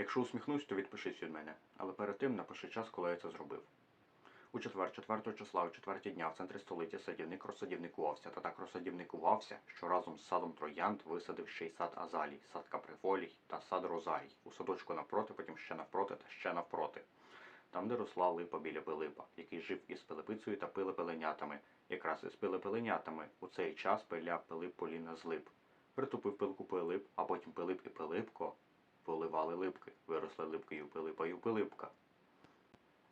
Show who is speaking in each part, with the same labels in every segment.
Speaker 1: Якщо усміхнусь, то відпишись від мене, але перед тим напиши час, коли я це зробив. У четвер, 4 числа, о четвертій дня в центрі столиці садівник розсадівникувався та так розсадівникувався, що разом з садом троянд висадив ще й сад азалій, сад каприфолій та сад розарій. У садочку навпроти, потім ще навпроти та ще навпроти. Там, де росла липа біля Пилипа, який жив із Пилипицею та пилипеленятами. Якраз із пилипеленятами у цей час пиляв Пилип поліна з лип. Притупив пилку Пилип, а потім Пилип і Пилипко поливали липки. Виросли липки і у Пилипа, і.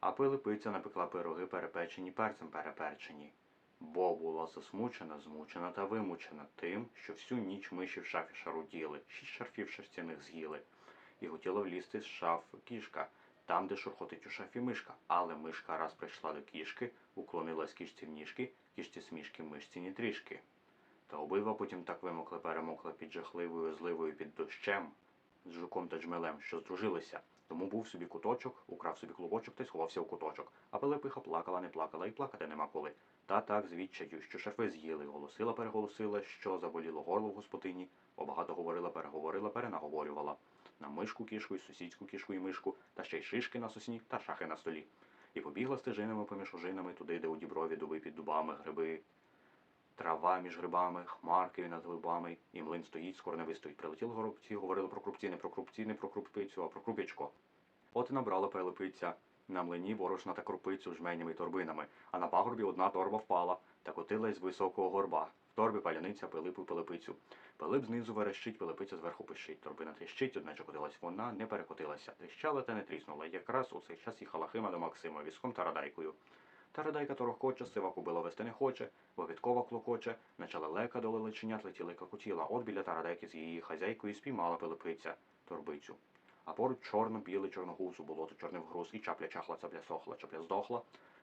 Speaker 1: А Пилипиця напекла пироги перепечені перцем переперчені. Бо була засмучена, змучена та вимучена тим, що всю ніч миші в шафі шаруділи, шість шарфів шерстяних з'їли. І хотіла влізти з шаф кішка, там, де шурхотить у шафі мишка. Але мишка раз прийшла до кішки, уклонилась кішці в ніжки, кішці смішки мишці ні трішки. Та обидва потім так вимокли, перемокли під жахливою зливою під дощем, з жуком та джмелем, що здружилися. Тому був собі куточок, украв собі клубочок та й сховався в куточок. А Пилипиха плакала, не плакала і плакати нема коли. Та так з відчаю, що шарфи з'їли, голосила, переголосила, що заболіло горло в господині, бо багато говорила, переговорила, перенаговорювала. На мишку кішку, і сусідську кішку і мишку, та ще й шишки на сосні та шахи на столі. І побігла стежинами поміж ожинами туди, де у діброві дуби під дубами, гриби, трава між грибами, хмарки над глибами, і млин стоїть, скоро не вистоїть. Прилетіли горобці, говорили про крупці, не про крупці, не про крупицю, а про крупічко. От і набрала пелепиця на млині борошна та крупицю жменями й торбинами, а на пагорбі одна торба впала та котилась з високого горба. В торбі паляниця Пилипу Пилипицю. Пилип знизу верещить, Пилипиця зверху пищить. Торбина тріщить, одначе котилась вона, не перекотилася. Тріщала та не тріснула. Якраз у цей час їхала Хима до Максима візком та радайкою. Та радайка торохкоче, сива кубила вести не хоче, вовіткова клокоче, начала лека до лелеченят летіла й клокотіла. От біля тарадайки з її хазяйкою спіймала Пилипиця торбицю. А поруч чорно-білий чорногуз у болото чорний вгруз, і чапля чахла, цапля сохла, чапля здохла.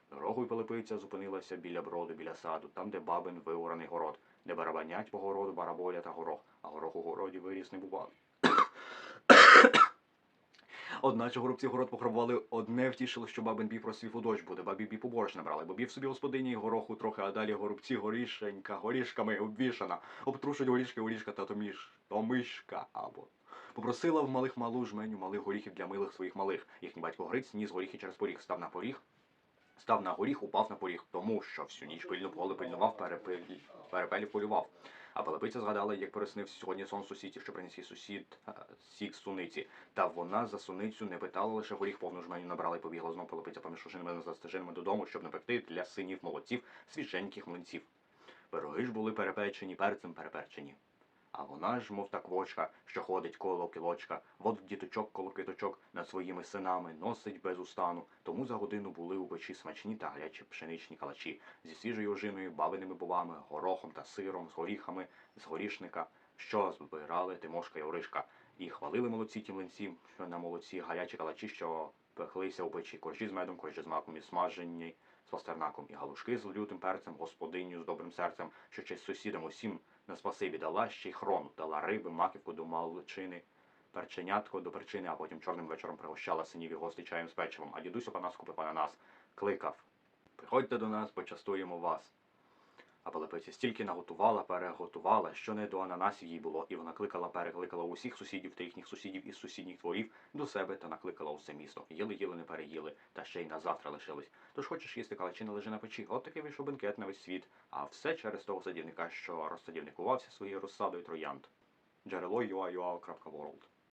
Speaker 1: Дорогою Пилипиця зупинилася біля броду, біля саду, там, де бабин виораний город, де барабанять по городу бараболя та горох, а горох у городі виріс не бував. Одначе горобці город похробували, одне втішило, що бабин бій просвів у дощ буде, бабі бій поборож набрали, бо бів собі господині й гороху трохи, а далі горобці горішенька, горішками обвішана, обтрушить горішки, горішка та томіш, томишка або. Попросила в малих малу жменю малих горіхів для милих своїх малих. Їхній батько Гриць ніс горіхи через поріг, став на поріг, став на горіх, упав на поріг, тому що всю ніч пильно поле пильнував, перепелі, перепелів полював. А Пилипиця згадала, як переснився сьогодні сон сусідів, що приніс їй сусід е, сік суниці. Та вона за суницю не питала, лише горіх повну жменю набрала і побігла знов Пилипиця поміж ожинами за стежинами додому, щоб напекти для синів молодців свіженьких млинців. Пироги ж були перепечені, перцем переперчені. А вона ж, мов та квочка, що ходить коло кілочка, водить діточок коло киточок над своїми синами, носить без устану. Тому за годину були у печі смачні та гарячі пшеничні калачі зі свіжою ожиною, бабиними бобами, горохом та сиром, з горіхами, з горішника, що збирали Тимошка й Оришка. І хвалили молодці ті млинці, що на молодці гарячі калачі, що пеклися у печі, коржі з медом, коржі з маком і смажені з пастернаком, і галушки з лютим перцем, господиню з добрим серцем, що честь сусідам усім на спасибі дала, ще й хрону, дала риби, маківку до маличини, перченятко до перчини, а потім чорним вечором пригощала синів і гостей чаєм з печивом, а дідусь Опанас купив ананас, кликав. Приходьте до нас, почастуємо вас. А Пилипиця стільки наготувала, переготувала, що не до ананасів їй було, і вона кликала, перекликала усіх сусідів та їхніх сусідів із сусідніх дворів до себе та накликала усе місто. Їли, їли, не переїли, та ще й на завтра лишились. Тож хочеш їсти калачі, лежи на печі. От такий вийшов бенкет на весь світ. А все через того садівника, що розсадівникувався своєю розсадою троянд. Джерело юа.ua.world